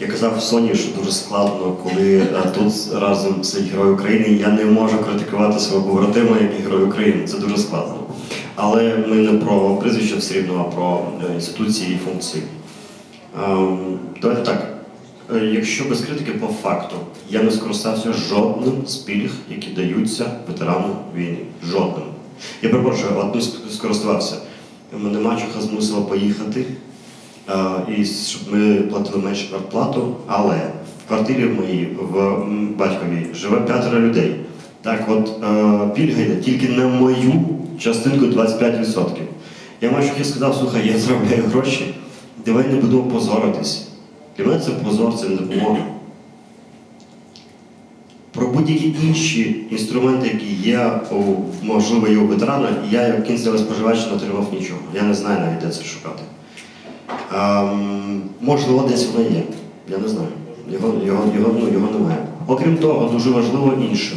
Я казав Соні, що дуже складно, коли е, тут разом сидить герой України, я не можу критикувати свого побратима як герой України. Це дуже складно. Але ми не про прізвище все рівно, а про е, інституції і функції. Ем, Давайте так. Е, Якщо без критики по факту, я не скористався жодним з пільг, які даються ветеранам війни. Жодним. Я перепрошую, ск- скористувався. Мене мачуха змусила поїхати, і щоб ми платили менше квартплату, але в квартирі моїй в м, батьковій живе п'ятеро людей. Так от е, пільга йде тільки на мою частинку 25%. Я мачухі сказав, слухай, я заробляю гроші, давай не будемо позоритись. Для мене це позор, це не допомога. Про будь-які інші інструменти, які є, можливо, є ветерана, я як кінцевий споживач не отримав нічого. Я не знаю навіть, де це шукати. Ем, можливо, десь воно є. Я не знаю. Його, його, його, ну, його немає. Окрім того, дуже важливо інше.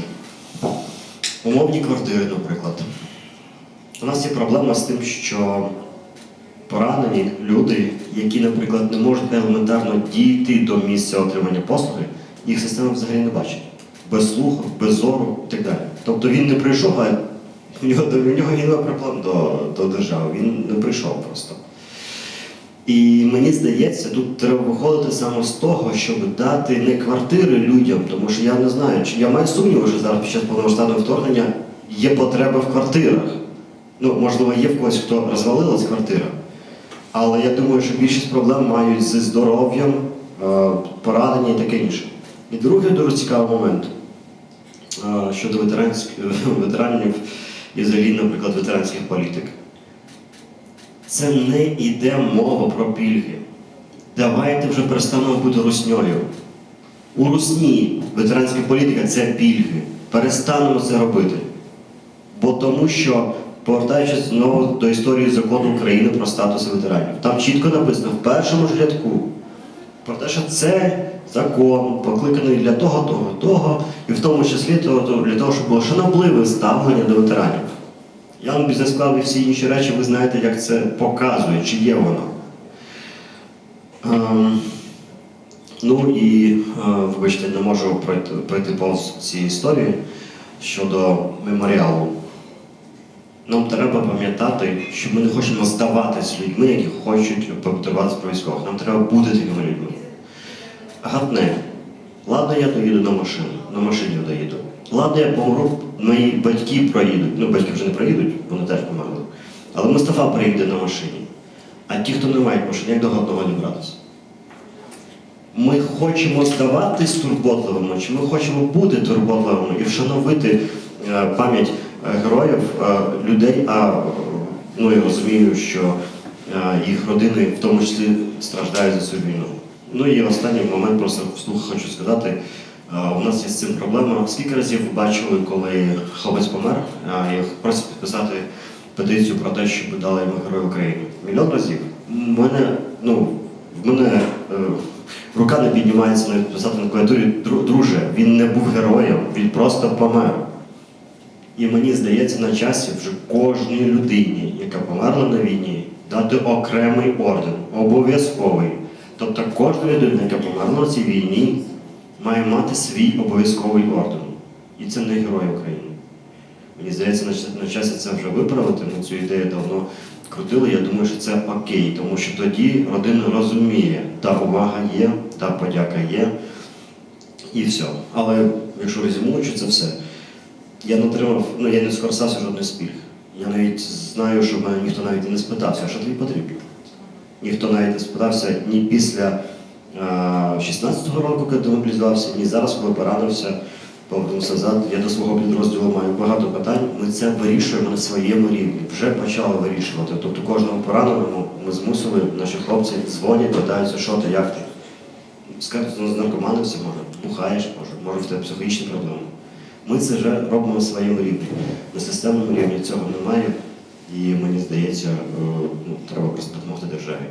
Умовні квартири, наприклад. У нас є проблема з тим, що поранені люди, які, наприклад, не можуть елементарно дійти до місця отримання послуги, їх система взагалі не бачить. Без слуху, без зору і так далі. Тобто він не прийшов, а в нього, нього є проблем до, до держави. Він не прийшов просто. І мені здається, тут треба виходити саме з того, щоб дати не квартири людям, тому що я не знаю, чи я маю сумніви, що зараз під час повномасштабного вторгнення є потреба в квартирах. Ну, можливо, є в когось, хто розвалилась квартира. Але я думаю, що більшість проблем мають зі здоров'ям, е, поранення і таке інше. І другий дуже цікавий момент е, щодо ветеранів і взагалі, наприклад, ветеранських політик. Це не йде мова про пільги. Давайте вже перестанемо бути русньою. У русні ветеранська політика це пільги. Перестанемо це робити. Бо тому що, повертаючись знову до історії закону України про статус ветеранів, там чітко написано в першому ж рядку про те, що це закон покликаний для того, того, того, і в тому числі того- для того, щоб було шанобливе ставлення до ветеранів. Я вам бізнес клав і всі інші речі, ви знаєте, як це показує, чи є воно. Ем, ну і, е, вибачте, не можу пройти, пройти повз ці історії щодо меморіалу. Нам треба пам'ятати, що ми не хочемо здаватись людьми, які хочуть побудуватися про військових. Нам треба бути такими людьми. Гатне. Ладно, я доїду на машину, на машині доїду. Ладно, я помру, мої батьки проїдуть. Ну, батьки вже не проїдуть, вони теж померли. Але Мустафа приїде на машині. А ті, хто не мають машини, як до одного дібратися? Ми хочемо здаватись турботливими, чи ми хочемо бути турботливими і вшановити е, пам'ять е, героїв, е, людей, а ну, я розумію, що їх родини в тому числі страждають за цю війну. Ну і останній момент просто вслух хочу сказати. У нас є з цим проблема. Скільки разів ви бачили, коли хлопець помер, і просять підписати петицію про те, щоб дали йому герой України? Мільйон разів. Мене, ну, в мене е, рука не піднімається навіть писати на клавіатурі друже, він не був героєм, він просто помер. І мені здається, на часі вже кожній людині, яка померла на війні, дати окремий орден, обов'язковий. Тобто кожна людина, яка померла на цій війні, має мати свій обов'язковий орден. І це не герой України. Мені здається, на, часі це вже виправити. Ми цю ідею давно крутили. Я думаю, що це окей, тому що тоді родина розуміє, та увага є, та подяка є, і все. Але якщо резюмуючи це все, я не отримав, ну я не скористався жодних спільг. Я навіть знаю, що мене ніхто навіть і не спитався, що тобі потрібно. Ніхто навіть не спитався ні після 16-го року, коли демобілізувався, ні зараз, коли поранився, повернувся назад. Я до свого підрозділу маю багато питань. Ми це вирішуємо на своєму рівні. Вже почали вирішувати. Тобто кожному пораненому ми змусили, наші хлопці дзвонять, питаються, що ти, як ти. Скажуть, ну, з наркоманився, може, бухаєш, може, може в тебе психологічні проблеми. Ми це вже робимо на своєму рівні. На системному рівні цього немає, і мені здається, е, ну, треба просто допомогти державі.